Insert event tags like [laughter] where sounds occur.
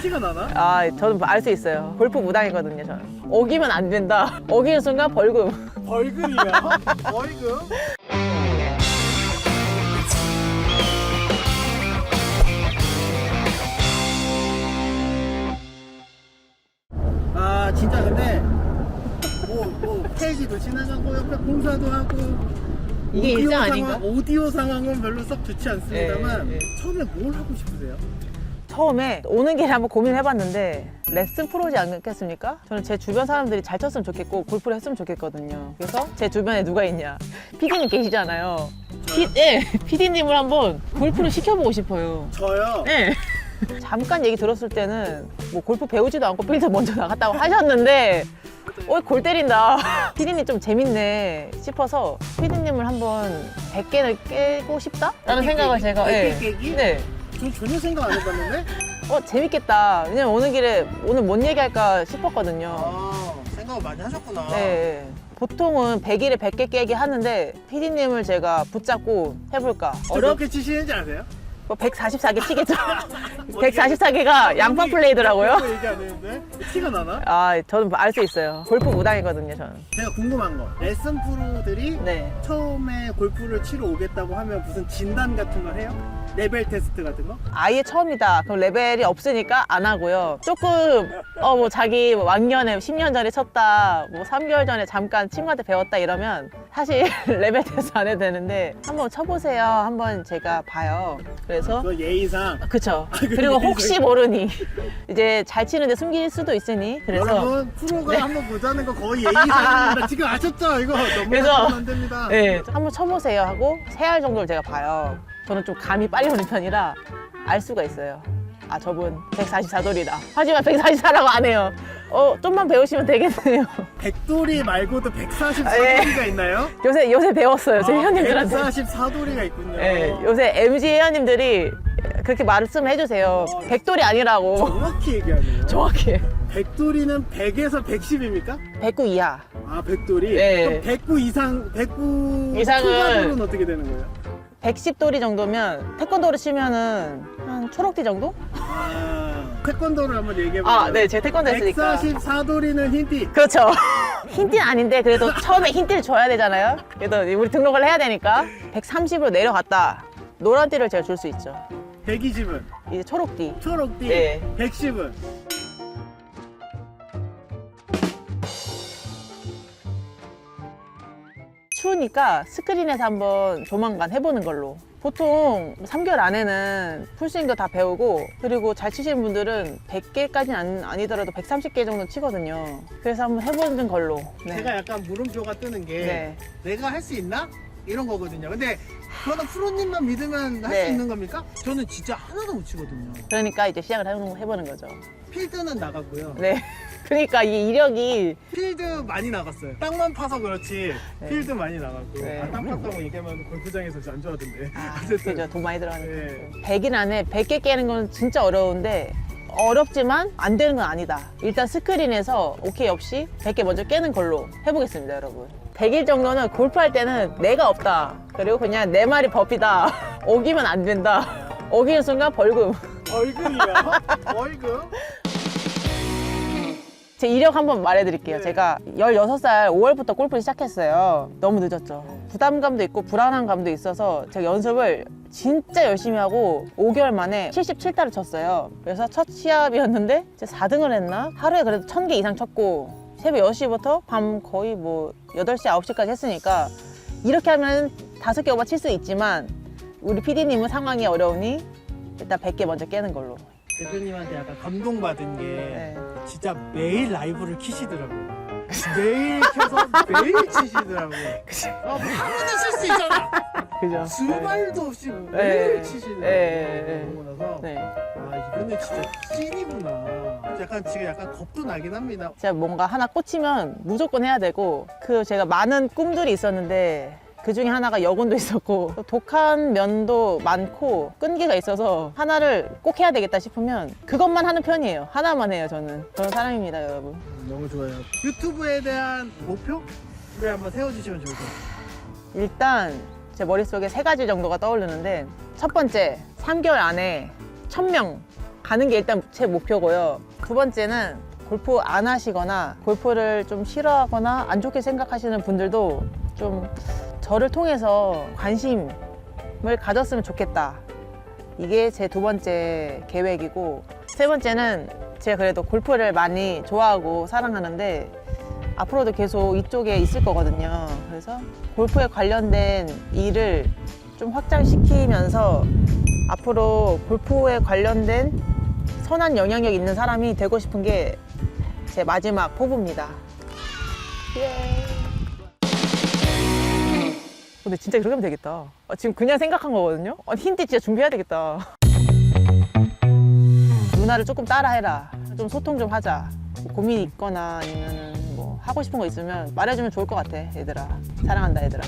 티가 나나? 아, 저는 알 수 있어요. 골프 무당이거든요, 저는. 어기면 안 된다. [laughs] 어기는 순간 벌금. 벌금이야? [laughs] 벌금? 아 진짜 근데 뭐, 뭐 헬기도 지나가고 옆에 공사도 하고 이게 오디오 일상 상황- 아닌가? 오디오 상황은 별로 썩 좋지 않습니다만 예, 예. 처음에 뭘 하고 싶으세요? 처음에 오는 길에 한번 고민해봤는데 레슨 프로지 않겠습니까? 저는 제 주변 사람들이 잘 쳤으면 좋겠고 골프를 했으면 좋겠거든요. 그래서 제 주변에 누가 있냐? 피디님 계시잖아요. 피, 예, 피디님을 한번 골프를 시켜보고 싶어요. 저요? 네. [laughs] 잠깐 얘기 들었을 때는 뭐 골프 배우지도 않고 필드 먼저 나갔다고 하셨는데 어, 골 때린다. [laughs] 피디님 좀 재밌네 싶어서 피디님을 한번 100개를 깨고 싶다? 라는 100개 생각을? 제가 100개 깨기? 네. 전 전혀 생각 안 해봤는데 어, 재밌겠다. 왜냐면 오는 길에 오늘 뭔 얘기할까 싶었거든요. 아 생각을 많이 하셨구나 네. 보통은 100일에 100개 깨기 하는데 피디님을 제가 붙잡고 해볼까? 저 어렵, 몇개 치시는지 아세요? 뭐 144개 치겠죠? [laughs] 144개가 [laughs] 양파 플레이더라고요? 그거 얘기 안 했는데 티가 나나? 아, 저는 알 수 있어요. 골프 무당이거든요, 저는. 제가 궁금한 거 레슨 프로들이 네. 처음에 골프를 치러 오겠다고 하면 무슨 진단 같은 걸 해요? 레벨 테스트 같은 거? 아예 처음이다. 그럼 레벨이 없으니까 안 하고요. 조금, 어, 뭐 자기 뭐 왕년에 10년 전에 쳤다, 뭐 3개월 전에 잠깐 친구한테 배웠다 이러면 사실 [laughs] 레벨 테스트 안 해도 되는데 한번 쳐보세요. 한번 제가 봐요. 그래서 그 예의상 그쵸. 그게 그리고 혹시 모르니 이제 잘 치는데 숨길 수도 있으니 그래서 여러분 프로가 네. 한번 보자는 거 거의 예의상입니다 지금 아셨죠? 이거 너무 그래서- 하면 안 됩니다 네, 한번 쳐보세요 하고 세 알 정도를 제가 봐요. 저는 좀 감이 빨리 오는 편이라 알 수가 있어요. 아 저분 144돌이다. 하지만 144라고 안 해요. 어 좀만 배우시면 되겠네요. [laughs] 백돌이 말고도 144돌이가 예. 있나요? 요새 요새 배웠어요. 제 회원님들한테. 144돌이가 있군요 네, 요새 MG 회원님들이 그렇게 말씀해 주세요. 백돌이 아니라고. 정확히 얘기하네요 정확히. 백돌이는 100에서 110입니까? 109 이하. 아 백돌이? 네. 그럼 109 이상 109 이상은- 초반으로는 어떻게 되는 거예요? 110돌이 정도면 태권도를 치면은 한 초록띠 정도? 아 태권도를 한번 얘기해보세요 아, 네, 제가 태권도 했으니까. 144돌이는 흰띠 그렇죠. [laughs] 흰띠는 아닌데 그래도 처음에 흰띠를 줘야 되잖아요. 그래도 우리 등록을 해야 되니까 130으로 내려갔다. 노란띠를 제가 줄 수 있죠. 120은 이제 초록띠. 초록띠 네. 110은 추우니까 스크린에서 한번 조만간 해보는 걸로. 보통 3개월 안에는 풀스윙도 다 배우고 그리고 잘 치시는 분들은 100개까지는 아니, 아니더라도 130개 정도 치거든요. 그래서 한번 해보는 걸로. 네. 제가 약간 물음표가 뜨는 게 네. 내가 할 수 있나? 이런 거거든요. 근데 그거는 프로님만 믿으면 할 수 네. 있는 겁니까? 저는 진짜 하나도 못 치거든요. 그러니까 이제 시작을 해보는, 해보는 거죠. 필드는 나가고요. 네. [laughs] 그러니까 이 이력이 필드 많이 나갔어요. 땅만 파서 그렇지 네. 필드 많이 나갔고 네. 아, 땅 팠다고 얘기하면 골프장에서 안 좋아하던데. 아, [laughs] 어쨌든 그죠. 돈 많이 들어가는 네. 거. 100일 안에 100개 깨는 건 진짜 어려운데 어렵지만 안 되는 건 아니다. 일단 스크린에서 오케이 없이 100개 먼저 깨는 걸로 해보겠습니다, 여러분. 100일 정도는 골프할 때는 내가 없다. 그리고 그냥 내 말이 법이다. [laughs] 어기면 안 된다. [laughs] 어기는 순간 벌금. 얼굴이요? 얼굴? [laughs] 제 이력 한번 말해드릴게요. 네. 제가 16살 5월부터 골프를 시작했어요. 너무 늦었죠. 부담감도 있고 불안한 감도 있어서 제가 연습을 진짜 열심히 하고 5개월 만에 77타를 쳤어요. 그래서 첫 시합이었는데 이제 4등을 했나? 하루에 그래도 1000개 이상 쳤고 새벽 6시부터 밤 거의 뭐 8시, 9시까지 했으니까 이렇게 하면 5개 오버 칠 수 있지만 우리 PD님은 상황이 어려우니 일단 100개 먼저 깨는 걸로. 대표님한테 약간 감동받은 게 네. 진짜 매일 라이브를 키시더라고요. 매일 켜서 매일 치시더라고요. 아, 뭐 하루는 칠수 있잖아. 그죠? 주말도 없이 네. 매일 치시더라고요. 네, 네. 나서 네. 아 이거는 진짜 찐이구나. 약간 지금 약간 겁도 나긴 합니다. 제가 뭔가 하나 꽂히면 무조건 해야 되고 그 제가 많은 꿈들이 있었는데 그 중에 하나가 여군도 있었고 또 독한 면도 많고 끈기가 있어서 하나를 꼭 해야 되겠다 싶으면 그것만 하는 편이에요 하나만 해요 저는 그런 사람입니다 여러분 너무 좋아요. 유튜브에 대한 목표 를 한번 세워주시면 좋을 것 같아요. 일단 제 머릿속에 세 가지 정도가 떠오르는데 첫 번째 3개월 안에 1000명 가는 게 일단 제 목표고요. 두 번째는 골프 안 하시거나 골프를 좀 싫어하거나 안 좋게 생각하시는 분들도 좀 저를 통해서 관심을 가졌으면 좋겠다. 이게 제 두 번째 계획이고 세 번째는 제가 그래도 골프를 많이 좋아하고 사랑하는데 앞으로도 계속 이쪽에 있을 거거든요. 그래서 골프에 관련된 일을 좀 확장시키면서 앞으로 골프에 관련된 선한 영향력 있는 사람이 되고 싶은 게 제 마지막 포부입니다. 예. 근데 진짜 그렇게 하면 되겠다. 아, 지금 그냥 생각한 거거든요. 아, 힌트 진짜 준비해야 되겠다. 누나를 조금 따라해라. 좀 소통 좀 하자. 뭐 고민이 있거나 아니면 뭐 하고 싶은 거 있으면 말해주면 좋을 것 같아, 얘들아. 사랑한다, 얘들아.